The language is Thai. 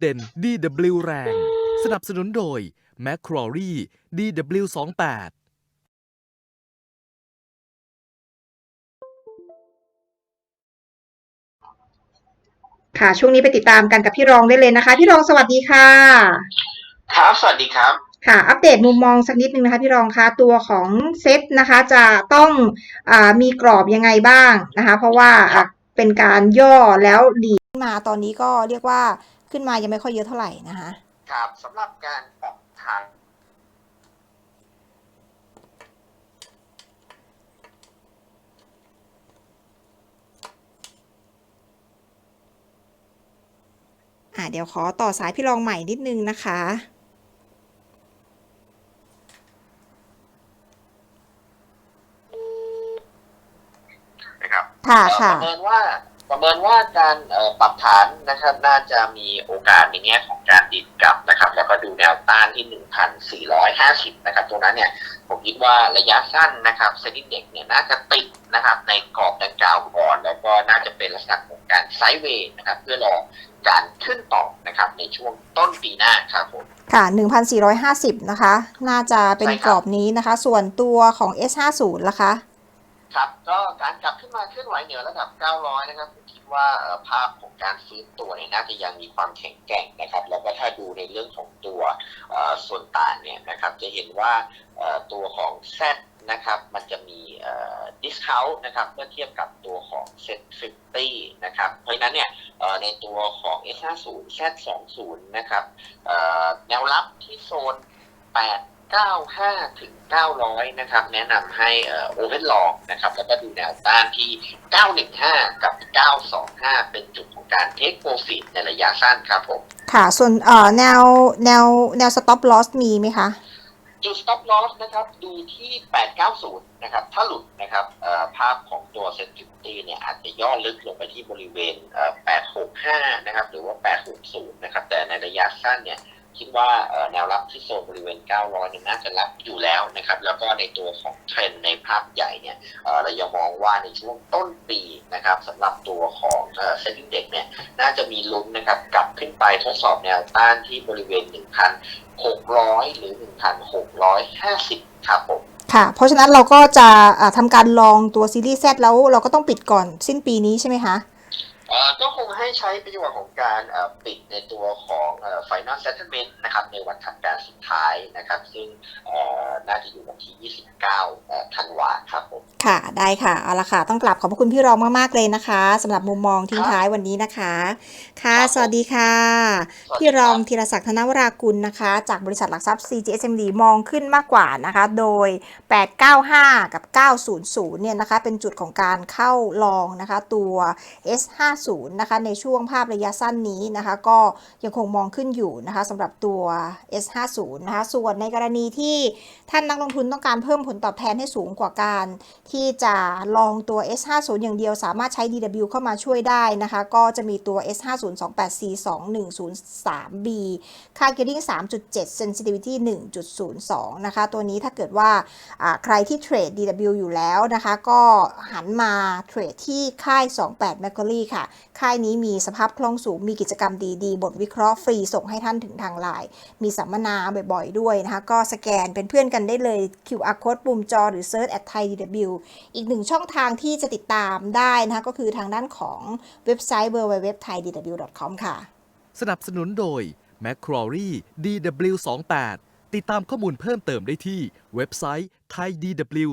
เด่น DW แรง สนับสนุนโดย m c q u a r i e DW28 ค่ะ ช่วงนี้ไปติดตามกันกับพี่รองได้เลยนะคะ พี่รองสวัสดีค่ะ ครับ สวัสดีครับ ค่ะ อัปเดตมุมมองสักนิดนึงนะคะ พี่รองคะตัวของเซตนะคะ จะต้องอามีกรอบยังไงบ้างนะคะ เพราะว่าอะเป็นการย่อแล้วดีขึ้นมาตอนนี้ก็เรียกว่า ขึ้นมายังไม่ค่อยเยอะเท่าไหร่นะคะครับสำหรับการปรับทางอ่าเดี๋ยวขอต่อสายพี่รองใหม่นิดนึงนะคะนะครับค่ะเอ่อค่ะ ประเมินว่า ประเมินว่าการเอ่อปรับฐานนะครับ น่าจะมีโอกาสในแง่ของการดิดกลับนะครับ แล้วก็ดูแนวต้านที่ 1,450 นะครับตรงนั้นเนี่ยผมคิดว่าระยะสั้นนะครับเซ็นดิ้งเด็กเนี่ยน่าจะติดนะครับในกรอบดังกล่าวก่อน แล้วก็น่าจะเป็นลักษณะของการไซด์เวย์นะครับเพื่อรอการขึ้นต่อนะครับในช่วงต้นปีหน้าครับผมค่ะ 1,450 นะคะ น่าจะเป็นใช่ครับกรอบนี้นะคะ ส่วนตัวของ S50 ล่ะคะ ครับก็การกลับขึ้นมาเคลื่อนไหวเหนือระดับ 900 นะครับผมคิดว่าภาพของการฟื้นตัวเนี่ยน่าจะยังมีความแข็งแกร่งนะครับ แล้วก็ถ้าดูในเรื่องของตัวส่วนต่างเนี่ยนะครับ จะเห็นว่าตัวของ Z นะครับมันจะมีดิสคาวนะครับเมื่อเทียบกับตัวของ Z 50นะครับ เพราะฉะนั้นเนี่ยในตัวของ S50 Z20 นะครับแนวรับที่โซน 8 895ถึง900นะครับ แนะนำให้โอเวอร์ลองนะครับ แล้วก็ดูแนวต้านที่ 915 กับ 925 เป็นจุดของการเทคโปรฟิตในระยะสั้นครับผม ค่ะ ส่วนเอ่อแนวแนวแนว stop loss มีไหมคะจุด stop loss นะครับดูที่ 890 นะครับ ถ้าหลุดนะครับเอ่อภาพของตัว sensitivity เนี่ยอาจจะย่อลึกลงไปที่บริเวณเอ่อ865 นะครับ หรือว่า 860 นะครับ แต่ในระยะสั้นเนี่ย คิดว่าแนวรับที่โซนบริเวณ 900เนี่ยน่าจะรับอยู่แล้วนะครับ แล้วก็ในตัวของเทรนในภาพใหญ่เนี่ยเรายังมองว่าในช่วงต้นปีนะครับสำหรับตัวของเซ็นดิ้งเด็กเนี่ยน่าจะมีลุ้นนะครับกลับขึ้นไปทดสอบแนวต้านที่บริเวณ 1,600 หรือ 1,650 ครับผมค่ะ เพราะฉะนั้นเราก็จะอ่าทำการลองตัวซีรีส์ Z แล้วเราก็ต้องปิดก่อนสิ้นปีนี้ใช่ไหมคะ ก็คงให้ใช้ประโยชน์ของการเอ่อปิดในตัวของเอ่อ final settlement นะครับในวันถัดการสุดท้ายนะครับ ซึ่งเอ่อน่าจะอยู่วันที่ 29เอ่อธันวาครับผมค่ะได้ค่ะ เอาละค่ะ ต้องกลับขอบพระคุณพี่รองมาก ๆ เลยนะคะสำหรับมุมมองทิ้งครับท้ายวันนี้นะคะ ค่ะครับผมสวัสดีค่ะสวัสดีพี่รองครับธีรศักดิ์ธนวรากุลนะคะ จากบริษัทหลักทรัพย์ CGSMD มองขึ้นมากกว่านะคะ โดย 895 กับ 900 เนี่ยนะคะ เป็นจุดของการเข้าลองนะคะตัว S50 50 นะคะ ในช่วงภาพระยะสั้นนี้นะคะ ก็ยังคงมองขึ้นอยู่นะคะสำหรับตัว S50 นะคะ ส่วนในกรณีที่ท่านนักลงทุนต้องการเพิ่มผลตอบแทนให้สูงกว่าการ ที่จะลองตัว S50 อย่างเดียวสามารถใช้ DW เข้ามาช่วยได้นะคะ ก็จะมีตัว S50 28C 2103B ค่า gearing 3.7 sensitivity 1.02 นะคะ ตัวนี้ถ้าเกิดว่าใครที่เทรด DW อยู่แล้วนะคะ ก็หันมาเทรดที่ค่าย 28 m a c q u a r i e ค่ะค่ายนี้มีสภาพคล่องสูง มีกิจกรรมดีๆ บทวิเคราะห์ฟรีส่งให้ท่านถึงทางไลน์ มีสัมมนาบ่อยๆ ด้วยนะคะ ก็สแกนเป็นเพื่อนกันได้เลย QR code ปุ่มจอหรือ search at Thai DW อีกหนึ่งช่องทางที่จะติดตามได้นะคะ ก็คือทางด้านของเว็บไซต์ www.thaidw.com ค่ะ สนับสนุนโดย m c q u a r i e DW28 ติดตามข้อมูลเพิ่มเติมได้ที่เว็บไซต์ thaidw